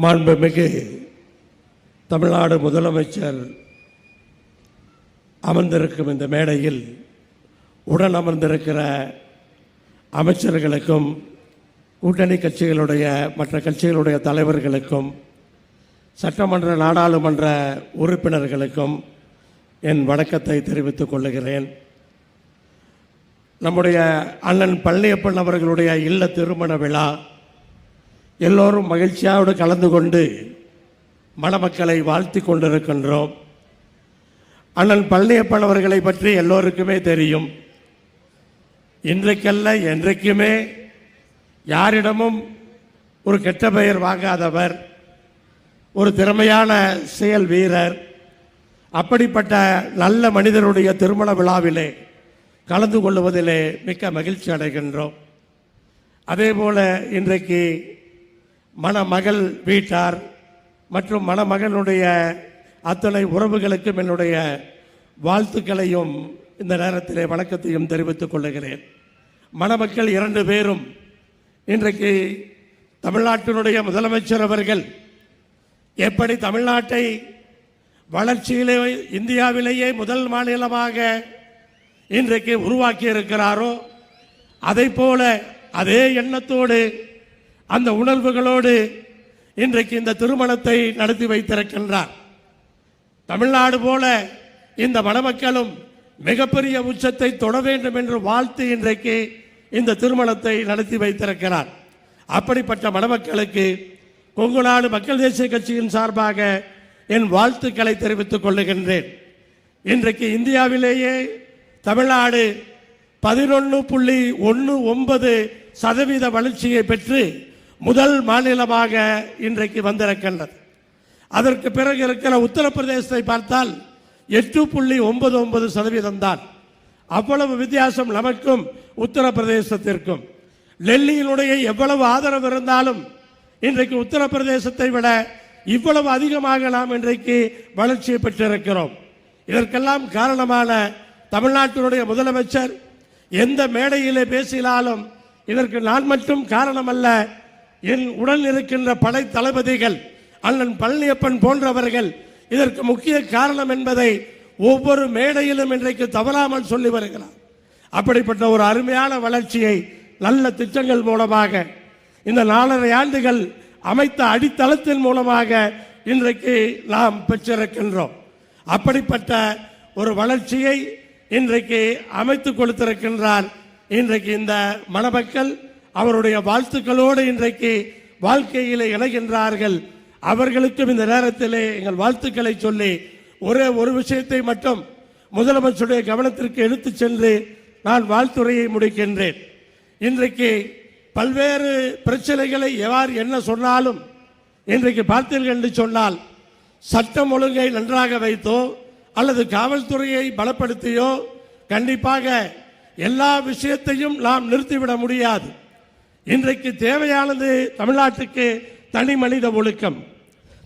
மாண்புமிகு தமிழ்நாடு முதலமைச்சர் அமர்ந்திருக்கும் இந்த மேடையில் உடன் அமர்ந்திருக்கிற அமைச்சர்களுக்கும் கூட்டணி கட்சிகளுடைய மற்ற கட்சிகளுடைய தலைவர்களுக்கும் சட்டமன்ற நாடாளுமன்ற உறுப்பினர்களுக்கும் என் வணக்கத்தை தெரிவித்துக் கொள்ளுகிறேன். நம்முடைய அண்ணன் பள்ளியப்பன் அவர்களுடைய இல்ல திருமண விழா எல்லோரும் மகிழ்ச்சியோடு கலந்து கொண்டு மணமக்களை வாழ்த்தி கொண்டிருக்கின்றோம். அண்ணன் பழனியப்பன் அவர்களை பற்றி எல்லோருக்குமே தெரியும். இன்றைக்கல்ல என்றைக்குமே யாரிடமும் ஒரு கெட்ட பெயர் வாங்காதவர் ஒரு திறமையான செயல் வீரர் அப்படிப்பட்ட நல்ல மனிதருடைய திருமண விழாவிலே கலந்து கொள்வதிலே மிக்க மகிழ்ச்சி அடைகின்றோம். அதே போல இன்றைக்கு மணமகள் வீட்டார் மற்றும் மணமகனுடைய அத்தனை உறவுகளுக்கும் என்னுடைய வாழ்த்துக்களையும் இந்த நேரத்திலே வணக்கத்தையும் தெரிவித்துக் கொள்ளுகிறேன். மணமக்கள் இரண்டு பேரும் இன்றைக்கு தமிழ்நாட்டினுடைய முதலமைச்சர் அவர்கள் எப்படி தமிழ்நாட்டை வளர்ச்சியிலே இந்தியாவிலேயே முதல் மாநிலமாக இன்றைக்கு உருவாக்கி இருக்கிறாரோ அதை போல அதே எண்ணத்தோடு அந்த உணர்வுகளோடு இன்றைக்கு இந்த திருமணத்தை நடத்தி வைத்திருக்கின்றார். தமிழ்நாடு போல இந்த மணமக்களும் மிகப்பெரிய உச்சத்தை தொட வேண்டும் என்று வாழ்த்து இன்றைக்கு இந்த திருமணத்தை நடத்தி வைத்திருக்கிறார். அப்படிப்பட்ட மணமக்களுக்கு கொங்கு நாடு மக்கள் தேசிய கட்சியின் சார்பாக என் வாழ்த்துக்களை தெரிவித்துக் கொள்ளுகின்றேன். இன்றைக்கு இந்தியாவிலேயே தமிழ்நாடு பதினொன்று புள்ளி ஒன்று ஒன்பது சதவீத வளர்ச்சியை பெற்று முதல் மாநிலமாக இன்றைக்கு வந்திருக்கின்றது. அதற்கு பிறகு இருக்கிற உத்தரப்பிரதேசத்தை பார்த்தால் எட்டு புள்ளி ஒன்பது ஒன்பது சதவீதம் தான். அவ்வளவு வித்தியாசம் நமக்கும் உத்தரப்பிரதேசத்திற்கும். டெல்லியினுடைய எவ்வளவு ஆதரவு இருந்தாலும் இன்றைக்கு உத்தரப்பிரதேசத்தை விட இவ்வளவு அதிகமாக நாம் இன்றைக்கு வளர்ச்சியை பெற்றிருக்கிறோம். இதற்கெல்லாம் காரணமான தமிழ்நாட்டினுடைய முதலமைச்சர் எந்த மேடையிலே பேசினாலும் இதற்கு நான் மட்டும் காரணமல்ல என் உடன் இருக்கின்ற படை தளபதிகள் அண்ணன் பழனியப்பன் போன்றவர்கள் இதற்கு முக்கிய காரணம் என்பதை ஒவ்வொரு மேடையிலும் இன்றைக்கு தவறாமல் சொல்லி வருகிறார். அப்படிப்பட்ட ஒரு அருமையான வளர்ச்சியை நல்ல திட்டங்கள் மூலமாக இந்த நாலரை ஆண்டுகள் அமைத்த அடித்தளத்தின் மூலமாக இன்றைக்கு நாம் பெற்றிருக்கின்றோம். அப்படிப்பட்ட ஒரு வளர்ச்சியை இன்றைக்கு அமைத்து கொடுத்திருக்கின்றார் இன்றைக்கு இந்த மணமக்கள் அவருடைய வாழ்த்துக்களோடு இன்றைக்கு வாழ்க்கையிலே இணைகின்றார்கள். அவர்களுக்கும் இந்த நேரத்திலே எங்கள் வாழ்த்துக்களை சொல்லி ஒரே ஒரு விஷயத்தை மட்டும் முதலமைச்சருடைய கவனத்திற்கு எடுத்துச் சென்று நான் வாழ்த்துறையை முடிக்கின்றேன். இன்றைக்கு பல்வேறு பிரச்சனைகளை எவ்வாறு என்ன சொன்னாலும் இன்றைக்கு பார்த்தீர்கள் என்று சொன்னால் சட்டம் ஒழுங்கை நன்றாக வைத்தோ அல்லது காவல்துறையை பலப்படுத்தியோ கண்டிப்பாக எல்லா விஷயத்தையும் நாம் நிறுத்திவிட முடியாது. இன்றைக்கு தேவையானது தமிழ்நாட்டுக்கு தனி மனித ஒழுக்கம்.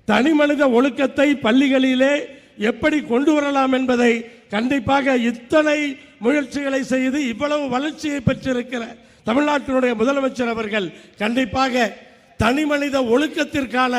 தனி மனித ஒழுக்கத்தை பள்ளிகளிலே எப்படி கொண்டு வரலாம் என்பதை கண்டிப்பாக இத்தனை முயற்சிகளை செய்து இவ்வளவு வளர்ச்சியை பெற்றிருக்கிற தமிழ்நாட்டினுடைய முதலமைச்சர் அவர்கள் கண்டிப்பாக தனி மனித ஒழுக்கத்திற்கான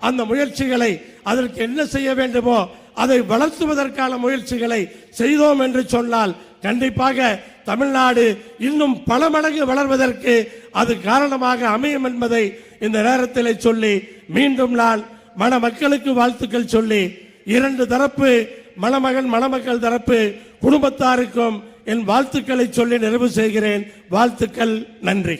அந்த முயற்சிகளை அதற்கு என்ன செய்ய வேண்டுமோ அதை வளர்த்துவதற்கான முயற்சிகளை செய்தோம் என்று சொன்னால் கண்டிப்பாக தமிழ்நாடு இன்னும் பல மடங்கு வளர்வதற்கு அது காரணமாக அமையும் என்பதை இந்த நேரத்தில் சொல்லி மீண்டும் நான் மண மக்களுக்கு வாழ்த்துக்கள் சொல்லி இரண்டு தரப்பு மணமகன் மணமக்கள் தரப்பு குடும்பத்தாருக்கும் என் வாழ்த்துக்களை சொல்லி நிறைவு செய்கிறேன். வாழ்த்துக்கள் நன்றி.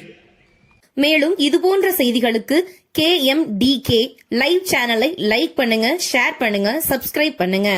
மேலும் இது போன்ற செய்திகளுக்கு K M T K live சேனலை லைக் பண்ணுங்க ஷேர் பண்ணுங்க சப்ஸ்கிரைப் பண்ணுங்க.